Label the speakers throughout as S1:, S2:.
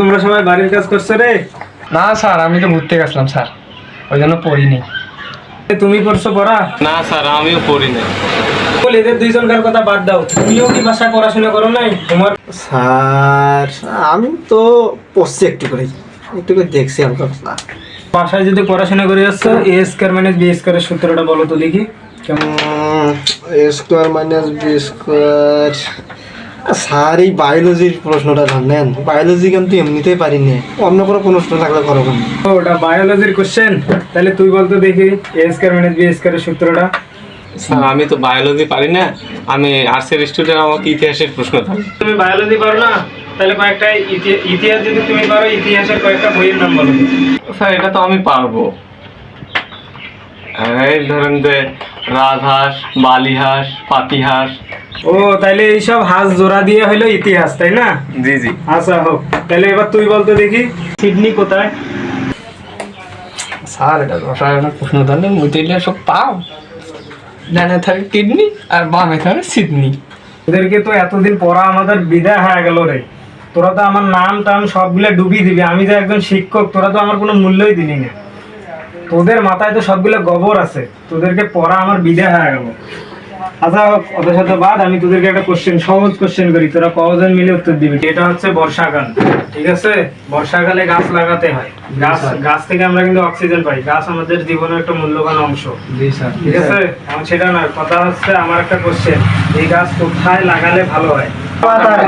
S1: তোমরা সবাই বাড়ির কাজ করছ রে?
S2: না স্যার আমি তো ঘুরতে গেছিলাম স্যার। ওই জন্য পড়িনি।
S1: তুমি করছ পড়া?
S3: না স্যার আমিও পড়ি না
S1: বল এদের দুইজনকার কথা বাদ দাও। তুমিও কি বাসায় পড়াশোনা করো নাই? তোমার
S4: স্যার আমি তো পড়ছি একটু করে। একটু করে দেখছি হালকা।
S1: বাসায় যদি পড়াশোনা করে আসছো এ স্কোয়ার মাইনাস বি স্কোয়ারের সূত্রটা বলো তো দেখি। কেমন
S4: A square minus B square sir এই বায়োলজির প্রশ্নটা জানেন? বায়োলজি কিন্তু এমনিতেই পারি পারিনি। অন্য কোনো প্রশ্ন থাকলে করো কেন?
S1: ওটা বায়োলজির কোশ্চেন তাহলে তুই বলতো দেখি এ স্কোয়ার মাইনাস বি স্কোয়ারের সূত্রটা।
S3: স্যার আমি তো বায়োলজি পারি না। আমি আর্টসের স্টুডেন্ট আমাকে ইতিহাসের প্রশ্ন থাকে।
S1: তুমি বায়োলজি পারো না? তাহলে কয়েকটা ইতি- ইতিহাস যদি তুমি পারো ইতিহাসের কয়েকটা বইয়ের নাম বলো।
S3: স্যার এটা তো আমি পারব। এই ধরেন যে রাজহাঁস বালিহাঁস পাতিহাঁস
S1: ও তাহলে এইসব হাঁস জোড়া দিয়ে হলো ইতিহাস তাই না?
S3: জি জি।
S1: আচ্ছা হোক। তাহলে এবার তুই বলতো দেখি সিডনি কোথায়?
S2: স্যার এটা রসায়নের প্রশ্ন ধরলে মুতিলে সব পাও। ডানে থাকে কিডনি আর বামে থাকে সিডনি।
S1: ওদেরকে তো এতদিন পড়া আমাদের বিদায় হয়ে গেল রে। তোরা তো আমার নাম টাম সবগুলা ডুবিয়ে দিবি। আমি তো একজন শিক্ষক তোরা তো আমার কোনো মূল্যই দিলি না। তোদের মাথায় তো সবগুলো গোবর আছে। তোদেরকে পড়া আমার বিদায় হয়ে গেল। আচ্ছা ওদের সাথে বাদ আমি তোদেরকে একটা কোশ্চেন সহজ কোশ্চেন করি। তোরা কজন মিলে উত্তর দিবি? এটা হচ্ছে বর্ষাকাল ঠিক আছে? বর্ষাকালে গাছ লাগাতে হয়। গাছ গাছ থেকে আমরা কিন্তু অক্সিজেন পাই। গাছ আমাদের জীবনের একটা মূল্যবান অংশ।
S2: জি স্যার।
S1: ঠিক আছে? এখন সেটা না কথা হচ্ছে আমার একটা কোশ্চেন এই গাছ কোথায় লাগালে ভালো হয়?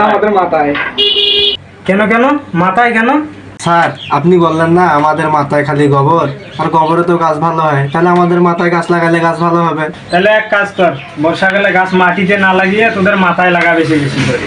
S2: আমাদের মাথায়।
S1: কেন কেন? মাথায় কেন?
S4: স্যার, আপনি বললেন না, আমাদের মাথায় খালি গোবর। আর গোবরে তো গাছ ভালো হয়। তাহলে আমাদের মাথায় গাছ লাগালে গাছ ভালো হবে।
S1: তাহলে এক কাজ কর, বর্ষাকালে গাছ মাটিতে না লাগিয়ে তোদের মাথায় লাগা বেশি বেশি করে।